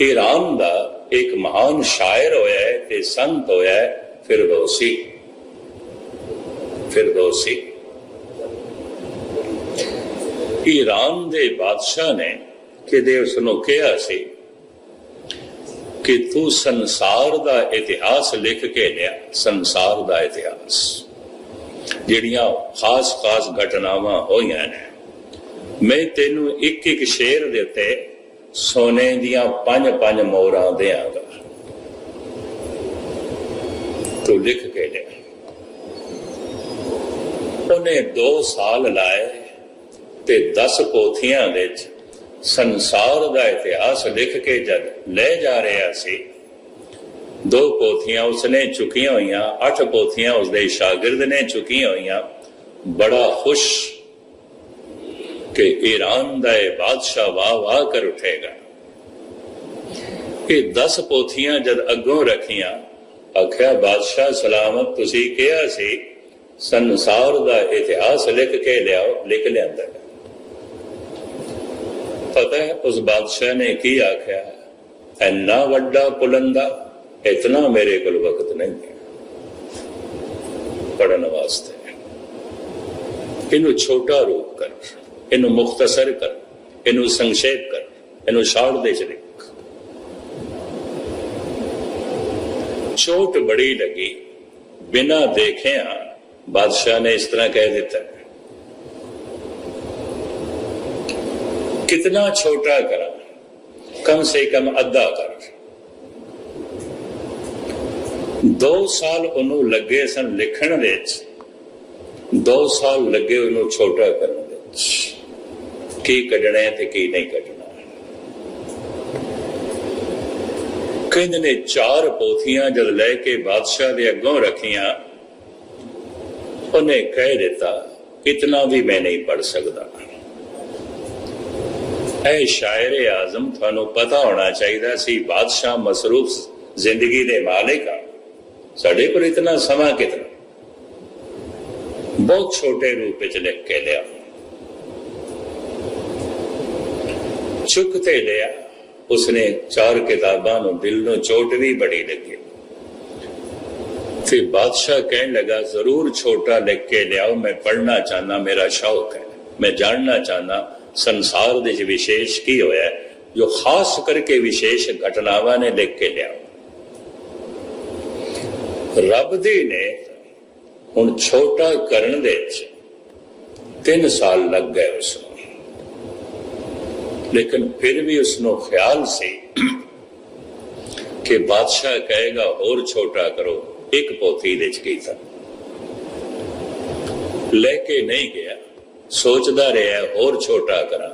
Iran ਦਾ ਇੱਕ ਮਹਾਨ ਸ਼ਾਇਰ ਹੋਇਆ ਹੈ ਤੇ ਸੰਤ ਹੋਇਆ ਹੈ ਫਿਰਦੌਸੀ। ਫਿਰਦੌਸੀ। ਈਰਾਨ ਦੇ ਬਾਦਸ਼ਾਹ ਨੇ ਕਿਤੇ ਉਸ ਨੂੰ ਕਿਹਾ ਸੀ ਕਿ ਤੂੰ ਸੰਸਾਰ ਦਾ ਇਤਿਹਾਸ ਲਿਖ ਕੇ ਲਿਆ, ਸੰਸਾਰ ਦਾ ਇਤਿਹਾਸ। ਜਿਹੜੀਆਂ ਖਾਸ-ਖਾਸ ਘਟਨਾਵਾਂ ਹੋਈਆਂ ਨੇ, ਮੈਂ ਤੈਨੂੰ ਇੱਕ ਇੱਕ ਸ਼ੇਰ ਦੇ ਉੱਤੇ ਸੋਨੇ ਦੀਆਂ ਪੰਜ ਪੰਜ ਮੋਹਰਾਂ ਦੇਵਾਂਗਾ ਤੂੰ ਲਿਖ ਕੇ ਲਿਆ ਉਹਨੇ 2 ਸਾਲ ਲਾਏ ਤੇ 10 ਪੋਥੀਆਂ ਵਿੱਚ ਸੰਸਾਰ ਦਾ ਇਤਿਹਾਸ ਲਿਖ ਕੇ ਜਦ ਲੈ ਜਾ ਰਿਹਾ ਸੀ, ਦੋ ਪੋਥੀਆਂ ਉਸਨੇ ਚੁਕੀਆਂ ਹੋਈਆਂ, ਅੱਠ ਪੋਥੀਆਂ ਉਸਦੇ ਸ਼ਾਗਿਰਦ ਨੇ ਚੁਕੀਆਂ ਹੋਈਆਂ। ਬੜਾ ਖੁਸ਼ ਕਿ ਈਰਾਨ ਦਾ ਇਹ ਬਾਦਸ਼ਾਹ ਵਾਹ ਵਾਹ ਕਰ ਉਠੇਗਾ। ਇਹ 10 ਪੋਥੀਆਂ ਜਦ ਅੱਗੋਂ ਰੱਖੀਆਂ, ਆਖਿਆ, ਬਾਦਸ਼ਾਹ, ਸਲਾਮਤ ਤੁਸੀਂ ਕਿਹਾ ਸੀ ਸੰਸਾਰ ਦਾ ਇਤਿਹਾਸ ਲਿਖ ਕੇ ਲਿਆਓ, ਲਿਖ ਲਿਆਂਦਾ ਪਤਾ ਹੈ, ਉਸ ਬਾਦਸ਼ਾਹ ਨੇ ਕੀ ਆਖਿਆ? ਐਨਾ ਵੱਡਾ ਪੁਲੰਦਾ ਇਤਨਾ ਮੇਰੇ ਕੋਲ ਵਕਤ ਨਹੀਂ ਪੜਨ ਵਾਸਤੇ। ਇਹਨੂੰ ਛੋਟਾ ਰੂਪ ਕਰ। ਇਹਨੂੰ ਮੁਖਤਸਰ ਕਰ ਇਹਨੂੰ ਸੰਖੇਪ ਕਰ ਇਹਨੂੰ ਸ਼ਾਰਟ ਦੇ ਚ ਲਿਖ ਛੋਟ ਬੜੀ ਲੱਗੀ ਬਿਨਾ ਦੇਖਿਆ ਬਾਦਸ਼ਾਹ ਨੇ ਇਸ ਤਰ੍ਹਾਂ ਕਹਿ ਦਿੱਤਾ कितना छोटा करा कम से कम ਅੱਧਾ ਕਰ ਦੋ ਸਾਲ ਉਹਨੂੰ ਲੱਗੇ ਸਨ ਲਿਖਣ ਵਿੱਚ ਦੋ ਸਾਲ ਲੱਗੇ ਉਹਨੂੰ ਛੋਟਾ ਕਰਨ ਵਿੱਚ ਕੀ ਕੱਢਣਾ ਹੈ ਤੇ ਕੀ ਨਹੀਂ ਕੱਢਣਾ। ਕਹਿੰਦੇ ਨੇ ਚਾਰ ਪੋਥੀਆਂ ਜਦ ਲੈ ਕੇ ਬਾਦਸ਼ਾਹ ਦੇ ਅੱਗੋਂ ਰੱਖੀਆਂ, ਉਹਨੇ ਕਹਿ ਦਿੱਤਾ, ਇਤਨਾ ਵੀ ਮੈਂ ਨਹੀਂ ਪੜ ਸਕਦਾ। ਐ ਸ਼ਾਇਰ ਆਜ਼ਮ, ਤੁਹਾਨੂੰ ਪਤਾ ਹੋਣਾ ਚਾਹੀਦਾ ਸੀ ਬਾਦਸ਼ਾਹ ਮਸਰੂਫ ਜ਼ਿੰਦਗੀ ਦੇ ਮਾਲਿਕ ਆ। ਸਾਡੇ ਕੋਲ ਇਤਨਾ ਸਮਾਂ ਕਿਤਨਾ? ਬਹੁਤ ਛੋਟੇ ਰੂਪ ਵਿੱਚ ਲਿਖ ਕੇ ਲਿਆ ਚੁੱਕ ਤੇ ਲਿਆ ਉਸਨੇ ਚਾਰ ਕਿਤਾਬਾਂ ਨੂੰ ਦਿਲ ਨੂੰ ਚੋਟ ਵੀ ਬੜੀ ਲੱਗੀ। ਤੇ ਬਾਦਸ਼ਾਹ ਕਹਿਣ ਲੱਗਾ, ਜ਼ਰੂਰ ਛੋਟਾ ਲਿਖ ਕੇ ਲਿਆਓ, ਮੈਂ ਪੜ੍ਹਨਾ ਚਾਹਨਾ ਮੇਰਾ ਸ਼ੌਕ ਹੈ। ਮੈਂ ਜਾਣਨਾ ਚਾਹਨਾ ਸੰਸਾਰ ਦੇ ਵਿੱਚ ਵਿਸ਼ੇਸ਼ ਕੀ ਹੋਇਆ ਜੋ ਖਾਸ ਕਰਕੇ ਵਿਸ਼ੇਸ਼ ਘਟਨਾਵਾਂ ਨੇ ਲਿਖ ਕੇ ਲਿਆਓ। ਰੱਬ ਦੀ ਨੇ ਹੁਣ ਛੋਟਾ ਕਰਨ ਦੇ ਵਿੱਚ 3 ਸਾਲ ਲੱਗ ਗਏ ਉਸ ਨੂੰ। ਲੇਕਿਨ ਫਿਰ ਵੀ ਉਸ ਨੂੰ ਖਿਆਲ ਸੀ ਕਿ ਬਾਦਸ਼ਾਹ ਕਹੇਗਾ, ਹੋਰ ਛੋਟਾ ਕਰੋ, ਇੱਕ ਪੋਥੀ ਵਿੱਚ ਕੀਤਾ ਲੈ ਕੇ ਨਹੀਂ ਗਿਆ, ਸੋਚਦਾ ਰਿਹਾ, ਹੋਰ ਛੋਟਾ ਕਰਾਂ।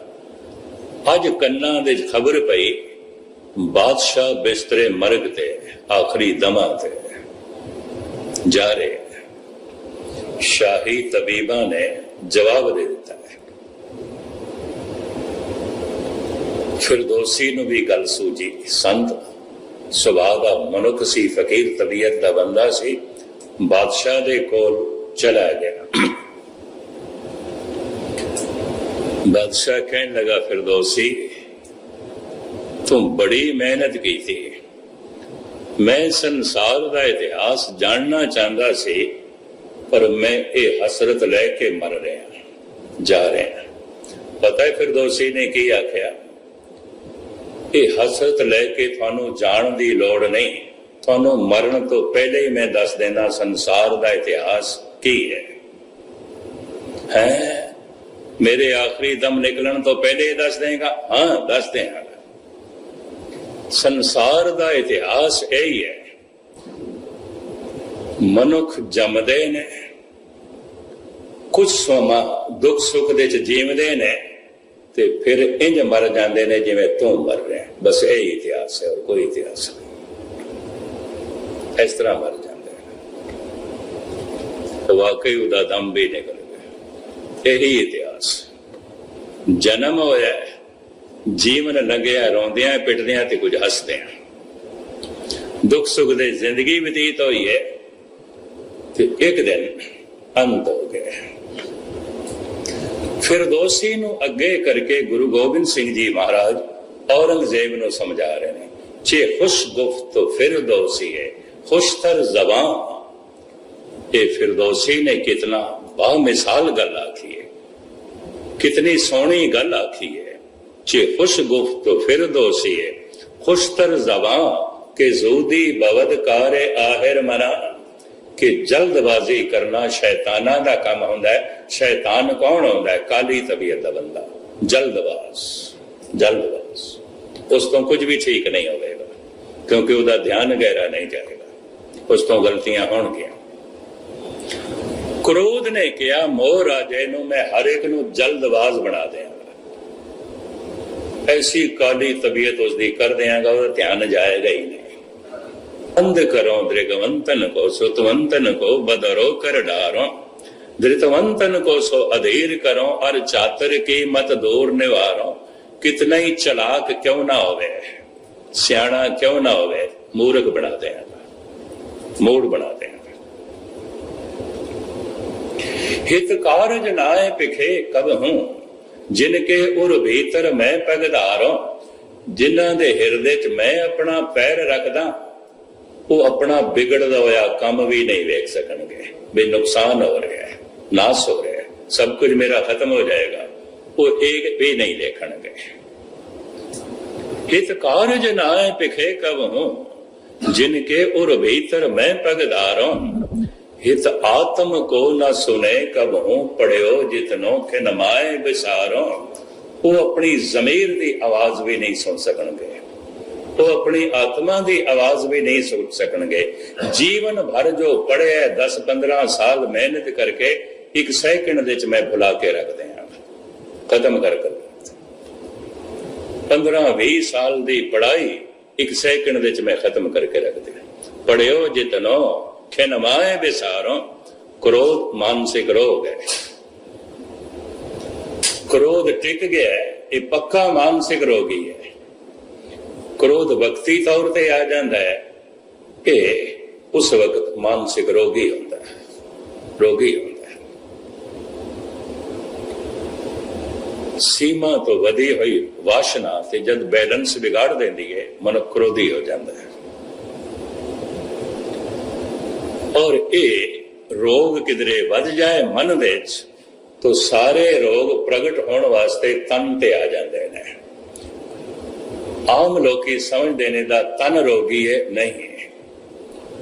ਅੱਜ ਕੰਨਾਂ ਦੇ ਖਬਰ ਪਈ, ਬਾਦਸ਼ਾਹ ਬਿਸਤਰੇ ਮਰਗ ਤੇ, ਆਖਰੀ ਦਮਾਂ ਤੇ ਜਾ ਰਹੇ। ਸ਼ਾਹੀ ਤਬੀਬਾਂ ਨੇ ਜਵਾਬ ਦੇ ਦਿੱਤਾ। ਫਿਰਦੌਸੀ ਨੂੰ ਵੀ ਗੱਲ ਸੂਝੀ। ਸੰਤ, ਸੁਭਾਅ ਦਾ ਮਨੁੱਖ ਸੀ, ਫਕੀਰ, ਤਬੀਅਤ ਦਾ ਬੰਦਾ ਸੀ, ਬਾਦਸ਼ਾਹ ਦੇ ਕੋਲ ਚਲਾ ਗਿਆ। ਬਾਦਸ਼ਾਹ ਕਹਿਣ ਲਗਾ, ਫਿਰਦੌਸੀ, ਤੂੰ ਬੜੀ ਮਿਹਨਤ ਕੀਤੀ ਮੈਂ ਸੰਸਾਰ ਦਾ ਇਤਿਹਾਸ ਜਾਣਨਾ ਚਾਹੁੰਦਾ ਸੀ, ਪਰ ਮੈਂ ਇਹ ਹਸਰਤ ਲੈ ਕੇ ਮਰ ਰਿਹਾ, ਜਾ ਰਿਹਾ। ਪਤਾ ਹੈ ਫਿਰਦੌਸੀ ਨੇ ਕੀ ਆਖਿਆ? ਇਹ ਹਸਰਤ ਲੈ ਕੇ ਤੁਹਾਨੂੰ ਜਾਣ ਦੀ ਲੋੜ ਨਹੀਂ। ਤੁਹਾਨੂੰ ਮਰਨ ਤੋਂ ਪਹਿਲੇ ਹੀ ਮੈਂ ਦੱਸ ਦੇਣਾ ਸੰਸਾਰ ਦਾ ਇਤਿਹਾਸ ਕੀ ਹੈ? ਹੈ? ਮੇਰੇ ਆਖਰੀ ਦਮ ਨਿਕਲਣ ਤੋਂ ਪਹਿਲੇ ਦੱਸ ਦੇਗਾ? ਹਾਂ, ਦੱਸ ਦੇਗਾ ਸੰਸਾਰ ਦਾ ਇਤਿਹਾਸ ਇਹ ਹੀ। ਹੈ ਮਨੁੱਖ ਜੰਮਦੇ ਨੇ, ਕੁਝ ਸਮਾਂ ਦੁੱਖ ਸੁੱਖ ਦੇ ਚ ਜੀਵਦੇ ਨੇ ਤੇ ਫਿਰ ਇੰਜ ਮਰ ਜਾਂਦੇ ਨੇ ਜਿਵੇਂ ਤੂੰ ਮਰ ਰਿਹਾ। ਬਸ ਇਹ ਇਤਿਹਾਸ ਹੈ ਹੋਰ ਕੋਈ ਇਤਿਹਾਸ ਨਹੀਂ। ਇਸ ਤਰ੍ਹਾਂ ਮਰ ਜਾਂਦੇ ਨੇ। ਵਾਕਈ ਉਹਦਾ ਦਮ ਵੀ ਨਿਕਲ ਗਿਆ। ਇਹੀ ਇਤਿਹਾਸ। ਜਨਮ ਹੋਇਆ ਜੀਵਨ ਲੰਘਿਆ, ਰੋਂਦਿਆਂ, ਪਿੱਟਦਿਆਂ ਤੇ ਕੁਝ ਹੱਸਦਿਆਂ। ਦੁੱਖ ਸੁੱਖ ਦੇ ਜ਼ਿੰਦਗੀ ਬਤੀਤ ਹੋਈ ਹੈ ਤੇ ਇੱਕ ਦਿਨ ਅੰਤ ਹੋ ਗਿਆ ਫਿਰਦੌਸੀ ਨੂੰ ਅੱਗੇ ਕਰਕੇ ਗੁਰੂ ਗੋਬਿੰਦ ਸਿੰਘ ਜੀ ਮਹਾਰਾਜ ਔਰੰਗਜ਼ੇਬ ਨੂੰ ਸਮਝਾ ਰਹੇ ਨੇ ਚੇ ਖੁਸ਼ ਗੁਫਤ ਫਿਰਦੌਸੀ ਹੈ ਖੁਸ਼ਤਰ ਜ਼ਬਾਨ ਇਹ ਫਿਰਦੌਸੀ ਨੇ ਕਿਤਨਾ ਬਾ ਮਿਸਾਲ ਗੱਲ ਆਖੀ ਹੈ ਕਿਤਨੀ ਸੋਹਣੀ ਗੱਲ ਆਖੀ ਹੈ ਚੇ ਖੁਸ਼ ਗੁਫਤ ਫਿਰਦੌਸੀ ਹੈ ਖੁਸ਼ਤਰ ਜ਼ਬਾਨ ਕਿ ਜ਼ੂਦੀ ਬਵਦ ਕਾਰੇ ਆਹਿਰ ਮਨਾ ਕਿ ਜਲਦਬਾਜ਼ੀ ਕਰਨਾ ਸ਼ੈਤਾਨਾਂ ਦਾ ਕੰਮ ਹੁੰਦਾ ਹੈ। ਸ਼ੈਤਾਨ ਕੌਣ ਹੁੰਦਾ ਹੈ? ਕਾਲੀ ਤਬੀਅਤ ਦਾ ਬੰਦਾ। ਜਲਦਬਾਜ਼। ਜਲਦਬਾਜ਼। ਉਸ ਤੋਂ ਕੁਝ ਵੀ ਠੀਕ ਨਹੀਂ ਹੋਵੇਗਾ, ਕਿਉਂਕਿ ਉਹਦਾ ਧਿਆਨ ਗਹਿਰਾ ਨਹੀਂ ਜਾਏਗਾ ਉਸ ਤੋਂ ਗਲਤੀਆਂ ਹੋਣਗੀਆਂ। ਕ੍ਰੋਧ ਨੇ ਕਿਹਾ, ਮੋਹ ਰਾਜੇ ਨੂੰ ਮੈਂ ਹਰ ਇੱਕ ਨੂੰ ਜਲਦਬਾਜ਼ ਬਣਾ ਦਿਆਂਗਾ। ਐਸੀ ਕਾਲੀ ਤਬੀਅਤ ਉਸ ਦੀ ਕਰ ਦਿਆਂਗਾ, ਉਹਦਾ ਧਿਆਨ ਜਾਏਗਾ ਹੀ ਨਹੀਂ। ಅಂಧಕರೋ ದೃಗವಂತನಕೋ ಶ್ರುತವಂತನಕೋ ಬದರೋ ಕರಡಾರೋ धृतवंतन को सो अधीर करो और चातर के मत दूर निवारो कितना ही चलाक क्यों ना होवे सियाणा क्यों ना होवे मूर्ख बना दे मूड बना दे हित कारज नाय पिखे कब हूं जिनके उर भीतर मैं पगदारो जिन्हों दे हिरदे च मैं अपना पैर रखदा ਉਹ ਆਪਣਾ ਵਿਗੜਦਾ ਹੋਇਆ ਕੰਮ ਵੀ ਨਹੀਂ ਵੇਖ ਸਕਣਗੇ। ਵੀ ਨੁਕਸਾਨ ਹੋ ਰਿਹਾ ਹੈ, ਨਾਸ ਹੋ ਰਿਹਾ ਹੈ, ਸਭ ਕੁਝ ਮੇਰਾ ਖਤਮ ਹੋ ਜਾਏਗਾ। ਉਹ ਇੱਕ ਵੀ ਨਹੀਂ ਦੇਖਣਗੇ। ਹਿਤ ਕਾਰਜ ਨਾਏ ਪਿਖੇ ਕਬ ਹੂੰ ਜਿਨ ਕੇ ਉਰ ਭੀਤਰ ਮੈਂ ਪਗਦਾਰੋਂ ਹਿਤ ਆਤਮ ਕੋ ਨਾ ਸੁਨੇ ਕਬ ਹੂੰ ਪੜਿਓ ਜਿਤਨੋ ਕਿ ਨਮਾਏ ਉਹ ਆਪਣੀ ਜ਼ਮੀਰ ਦੀ ਆਵਾਜ਼ ਵੀ ਨਹੀਂ ਸੁਣ ਸਕਣਗੇ। ਉਹ ਆਪਣੀ ਆਤਮਾ ਦੀ ਆਵਾਜ਼ ਵੀ ਨਹੀਂ ਸੁਣ ਸਕਣਗੇ। ਜੀਵਨ ਭਰ ਜੋ ਪੜਿਆ 10 15 ਸਾਲ ਮਿਹਨਤ ਕਰਕੇ ਇੱਕ ਸੈਕਿੰਡ ਦੇ ਵਿੱਚ ਮੈਂ ਭੁਲਾ ਕੇ ਰੱਖਦੇ ਹਾਂ ਖਤਮ ਕਰ ਕਰ। 15 20 ਸਾਲ ਦੀ ਪੜ੍ਹਾਈ ਇੱਕ ਸੈਕਿੰਡ ਦੇ ਵਿੱਚ ਮੈਂ ਖਤਮ ਕਰਕੇ ਰੱਖ ਦਿਆਂ। ਪੜਿਓ ਜਿਤਨੋ, ਖਿਨਮਾਏ ਵਿਸਾਰੋ, ਕ੍ਰੋਧ ਮਾਨਸਿਕ ਰੋਗ ਹੈ। ਕ੍ਰੋਧ ਟਿਕ ਗਿਆ, ਇਹ ਪੱਕਾ ਮਾਨਸਿਕ ਰੋਗੀ ਹੈ। ਕ੍ਰੋਧ ਵਕਤੀ ਤੌਰ ਤੇ ਆ ਜਾਂਦਾ ਹੈ ਕਿ ਉਸ ਵਕਤ ਮਾਨਸਿਕ ਰੋਗੀ ਹੁੰਦਾ ਹੈ। ਰੋਗੀ ਹੁੰਦਾ ਹੈ। ਸੀਮਾ ਤੋਂ ਵਧੀ ਹੋਈ ਵਾਸ਼ਨਾ ਤੇ ਜਦ ਬੈਲੈਂਸ ਵਿਗਾੜ ਦਿੰਦੀ ਹੈ ਮਨੁੱਖ ਕ੍ਰੋਧੀ ਹੋ ਜਾਂਦਾ ਹੈ। ਔਰ ਇਹ ਰੋਗ ਕਿਧਰੇ ਵੱਧ ਜਾਏ ਮਨ ਦੇ ਵਿੱਚ, ਤਾਂ ਸਾਰੇ ਰੋਗ ਪ੍ਰਗਟ ਹੋਣ ਵਾਸਤੇ ਤਨ ਤੇ ਆ ਜਾਂਦੇ ਨੇ। ਆਮ ਲੋਕੀ ਸਮਝਦੇ ਨੇ ਦਾ ਤਨ ਰੋਗੀ ਹੈ ਨਹੀਂ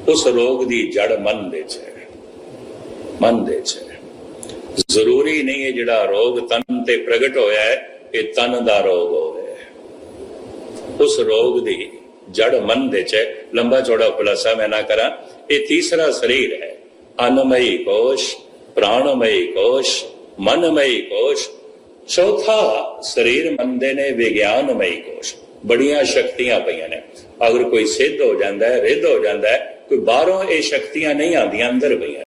ਉਸ ਰੋਗ ਦੀ ਜੜ ਮਨ ਦੇ ਚ ਹੈ। ਮਨ ਦੇ ਚ ਹੈ। ਜ਼ਰੂਰੀ ਨਹੀਂ ਹੈ ਜਿਹੜਾ ਰੋਗ ਤਨ ਤੇ ਪ੍ਰਗਟ ਹੋਇਆ ਹੈ, ਇਹ ਤਨ ਦਾ ਰੋਗ ਹੋਵੇ। ਉਸ ਰੋਗ ਦੀ ਜੜ ਮਨ ਦੇ ਚ ਲੰਬਾ ਚੌੜਾ ਖੁਲਾਸਾ ਮੈਂ ਨਾ ਕਰਾਂ। ਇਹ ਤੀਸਰਾ ਸਰੀਰ ਹੈ। ਅਨਮਈ ਕੋਸ਼, ਪ੍ਰਾਣਮਈ ਕੋਸ਼, ਮਨਮਈ ਕੋਸ਼। ਚੌਥਾ ਸਰੀਰ ਮੰਦੇ ਨੇ ਵਿਗਿਆਨਮਈ ਕੋਸ਼। ਬੜੀਆਂ ਸ਼ਕਤੀਆਂ ਪਈਆਂ ਨੇ। ਅਗਰ ਕੋਈ ਸਿੱਧ ਹੋ ਜਾਂਦਾ ਹੈ, ਰਿੱਧ ਹੋ ਜਾਂਦਾ ਹੈ, ਕੋਈ ਬਾਹਰੋਂ ਇਹ ਸ਼ਕਤੀਆਂ ਨਹੀਂ ਆਉਂਦੀਆਂ, ਅੰਦਰ ਪਈਆਂ